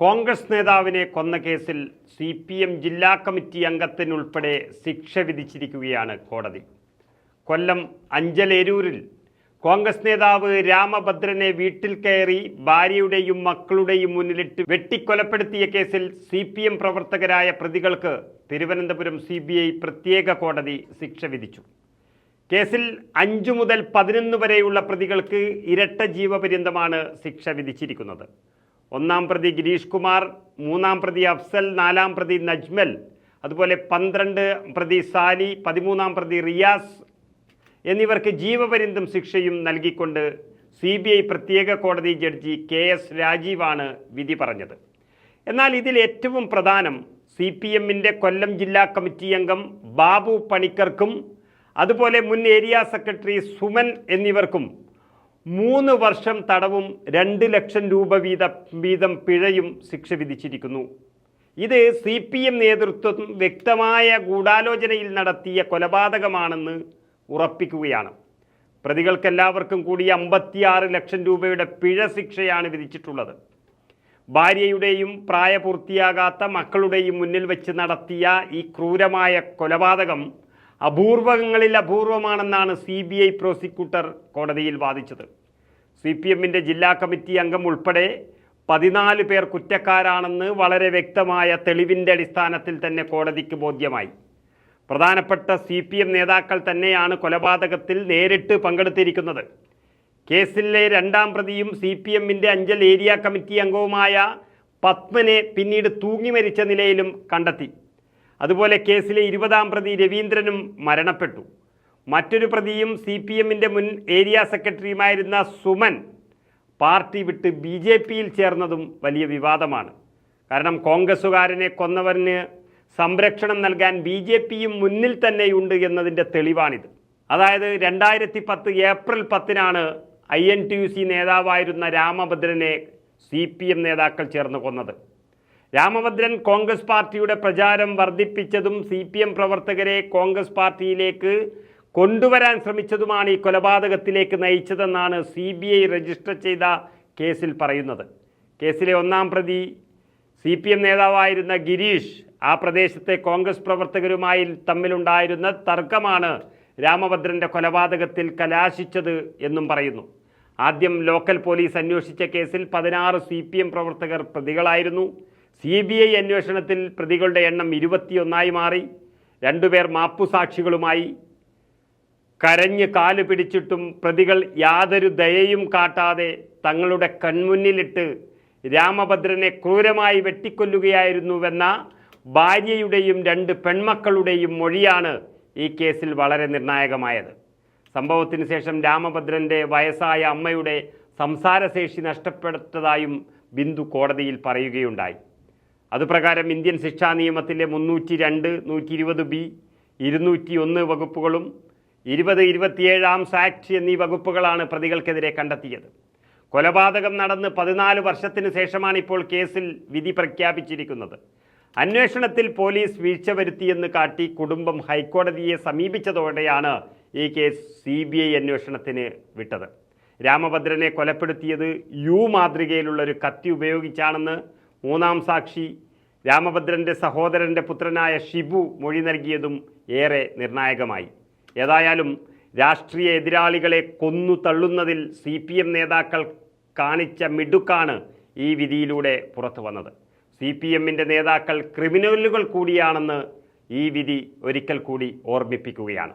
കോൺഗ്രസ് നേതാവിനെ കൊന്ന കേസിൽ സി പി എം ജില്ലാ കമ്മിറ്റി അംഗത്തിനുൾപ്പെടെ ശിക്ഷ വിധിച്ചിരിക്കുകയാണ് കോടതി. കൊല്ലം അഞ്ചലേരൂരിൽ കോൺഗ്രസ് നേതാവ് രാമഭദ്രനെ വീട്ടിൽ കയറി ഭാര്യയുടെയും മക്കളുടെയും മുന്നിലിട്ട് വെട്ടിക്കൊലപ്പെടുത്തിയ കേസിൽ സി പി എം പ്രവർത്തകരായ പ്രതികൾക്ക് തിരുവനന്തപുരം സി ബി ഐ പ്രത്യേക കോടതി ശിക്ഷ വിധിച്ചു. കേസിൽ അഞ്ചു മുതൽ പതിനൊന്ന് വരെയുള്ള പ്രതികൾക്ക് ഇരട്ട ജീവപര്യന്തമാണ് ശിക്ഷ വിധിച്ചിരിക്കുന്നത്. ഒന്നാം പ്രതി ഗിരീഷ് കുമാർ മൂന്നാം പ്രതി അഫ്സൽ നാലാം പ്രതി നജ്മൽ അതുപോലെ പന്ത്രണ്ട് പ്രതി സാലി പതിമൂന്നാം പ്രതി റിയാസ് എന്നിവർക്ക് ജീവപര്യന്തം ശിക്ഷയും നൽകിക്കൊണ്ട് സി ബി ഐ പ്രത്യേക കോടതി ജഡ്ജി കെ എസ് രാജീവാണ് വിധി പറഞ്ഞത്. എന്നാൽ ഇതിൽ ഏറ്റവും പ്രധാനം സി പി എമ്മിന്റെ കൊല്ലം ജില്ലാ കമ്മിറ്റി അംഗം ബാബു പണിക്കർക്കും അതുപോലെ മുൻ ഏരിയ സെക്രട്ടറി സുമൻ എന്നിവർക്കും മൂന്ന് വർഷം തടവും രണ്ട് ലക്ഷം രൂപ വീത വീതം പിഴയും ശിക്ഷ വിധിച്ചിരിക്കുന്നു. ഇത് സി പി എം നേതൃത്വം വ്യക്തമായ ഗൂഢാലോചനയിൽ നടത്തിയ കൊലപാതകമാണെന്ന് ഉറപ്പിക്കുകയാണ്. പ്രതികൾക്കെല്ലാവർക്കും കൂടി അമ്പത്തിയാറ് ലക്ഷം രൂപയുടെ പിഴ ശിക്ഷയാണ് വിധിച്ചിട്ടുള്ളത്. ഭാര്യയുടെയും പ്രായപൂർത്തിയാകാത്ത മക്കളുടെയും മുന്നിൽ വെച്ച് നടത്തിയ ഈ ക്രൂരമായ കൊലപാതകം അപൂർവങ്ങളിൽ അപൂർവമാണെന്നാണ് സി ബി ഐ പ്രോസിക്യൂട്ടർ കോടതിയിൽ വാദിച്ചത്. സി പി എമ്മിന്റെ ജില്ലാ കമ്മിറ്റി അംഗം ഉൾപ്പെടെ പതിനാല് പേർ കുറ്റക്കാരാണെന്ന് വളരെ വ്യക്തമായ തെളിവിന്റെ അടിസ്ഥാനത്തിൽ തന്നെ കോടതിക്ക് ബോധ്യമായി. പ്രധാനപ്പെട്ട സി പി എം നേതാക്കൾ തന്നെയാണ് കൊലപാതകത്തിൽ നേരിട്ട് പങ്കെടുത്തിരിക്കുന്നത്. കേസിലെ രണ്ടാം പ്രതിയും സി പി എമ്മിന്റെ അഞ്ചൽ ഏരിയ കമ്മിറ്റി അംഗവുമായ പത്മനെ പിന്നീട് തൂങ്ങി മരിച്ച നിലയിലും കണ്ടെത്തി. അതുപോലെ കേസിലെ ഇരുപതാം പ്രതി രവീന്ദ്രനും മരണപ്പെട്ടു. മറ്റൊരു പ്രതിയും സി പി എമ്മിന്റെ മുൻ ഏരിയ സെക്രട്ടറിയുമായിരുന്ന സുമൻ പാർട്ടി വിട്ട് ബി ജെ പിയിൽ ചേർന്നതും വലിയ വിവാദമാണ്. കാരണം കോൺഗ്രസ്സുകാരനെ കൊന്നവന് സംരക്ഷണം നൽകാൻ ബി ജെ പിയും മുന്നിൽ തന്നെയുണ്ട് എന്നതിന്റെ തെളിവാണിത്. അതായത് രണ്ടായിരത്തി പത്ത് ഏപ്രിൽ പത്തിനാണ് I N T U C നേതാവായിരുന്ന രാമഭദ്രനെ സി പി എം നേതാക്കൾ ചേർന്ന് കൊന്നത്. രാമഭദ്രൻ കോൺഗ്രസ് പാർട്ടിയുടെ പ്രചാരം വർദ്ധിപ്പിച്ചതും സി പി എം പ്രവർത്തകരെ കോൺഗ്രസ് പാർട്ടിയിലേക്ക് കൊണ്ടുവരാൻ ശ്രമിച്ചതുമാണ് ഈ കൊലപാതകത്തിലേക്ക് നയിച്ചതെന്നാണ് സി ബി ഐ രജിസ്റ്റർ ചെയ്ത കേസിൽ പറയുന്നത്. കേസിലെ ഒന്നാം പ്രതി സി പി എം നേതാവായിരുന്ന ഗിരീഷ് ആ പ്രദേശത്തെ കോൺഗ്രസ് പ്രവർത്തകരുമായി തമ്മിലുണ്ടായിരുന്ന തർക്കമാണ് രാമഭദ്രന്റെ കൊലപാതകത്തിൽ കലാശിച്ചത് എന്നും പറയുന്നു. ആദ്യം ലോക്കൽ പോലീസ് അന്വേഷിച്ച കേസിൽ പതിനാറ് സി പ്രവർത്തകർ പ്രതികളായിരുന്നു. സി ബി ഐ അന്വേഷണത്തിൽ പ്രതികളുടെ എണ്ണം ഇരുപത്തിയൊന്നായി മാറി. രണ്ടുപേർ മാപ്പുസാക്ഷികളുമായി. കരഞ്ഞ് കാൽ പിടിച്ചിട്ടും പ്രതികൾ യാതൊരു ദയയും കാട്ടാതെ തങ്ങളുടെ കൺമുന്നിലിട്ട് രാമഭദ്രനെ ക്രൂരമായി വെട്ടിക്കൊല്ലുകയായിരുന്നുവെന്ന ഭാര്യയുടെയും രണ്ട് പെൺമക്കളുടെയും മൊഴിയാണ് ഈ കേസിൽ വളരെ നിർണായകമായത്. സംഭവത്തിന് ശേഷം രാമഭദ്രന്റെ വയസ്സായ അമ്മയുടെ സംസാരശേഷി നഷ്ടപ്പെട്ടതായും ബിന്ദു കോടതിയിൽ പറയുകയുണ്ടായി. അതുപ്രകാരം ഇന്ത്യൻ ശിക്ഷാ നിയമത്തിലെ മുന്നൂറ്റി രണ്ട് നൂറ്റി ഇരുപത് ബി ഇരുന്നൂറ്റി ഒന്ന് വകുപ്പുകളും ഇരുപത് ഇരുപത്തിയേഴാം സാക്ട് എന്നീ വകുപ്പുകളാണ് പ്രതികൾക്കെതിരെ കണ്ടെത്തിയത്. കൊലപാതകം നടന്ന് പതിനാല് വർഷത്തിന് ശേഷമാണ് ഇപ്പോൾ കേസിൽ വിധി പ്രഖ്യാപിച്ചിരിക്കുന്നത്. അന്വേഷണത്തിൽ പോലീസ് വീഴ്ച വരുത്തിയെന്ന് കാട്ടി കുടുംബം ഹൈക്കോടതിയെ സമീപിച്ചതോടെയാണ് ഈ കേസ് സി ബി ഐ അന്വേഷണത്തിന് വിട്ടത്. രാമഭദ്രനെ കൊലപ്പെടുത്തിയത് യു മാതൃകയിലുള്ള ഒരു കത്തി ഉപയോഗിച്ചാണെന്ന് മൂന്നാം സാക്ഷി രാമഭദ്രന്റെ സഹോദരന്റെ പുത്രനായ ഷിബു മൊഴി നൽകിയതും ഏറെ നിർണായകമായി. ഏതായാലും രാഷ്ട്രീയ എതിരാളികളെ കൊന്നു തള്ളുന്നതിൽ സി പി എം നേതാക്കൾ കാണിച്ച മിടുക്കാണ് ഈ വിധിയിലൂടെ പുറത്തു വന്നത്. സി പി എമ്മിന്റെ നേതാക്കൾ ക്രിമിനലുകൾ കൂടിയാണെന്ന് ഈ വിധി ഒരിക്കൽ കൂടി ഓർമ്മിപ്പിക്കുകയാണ്.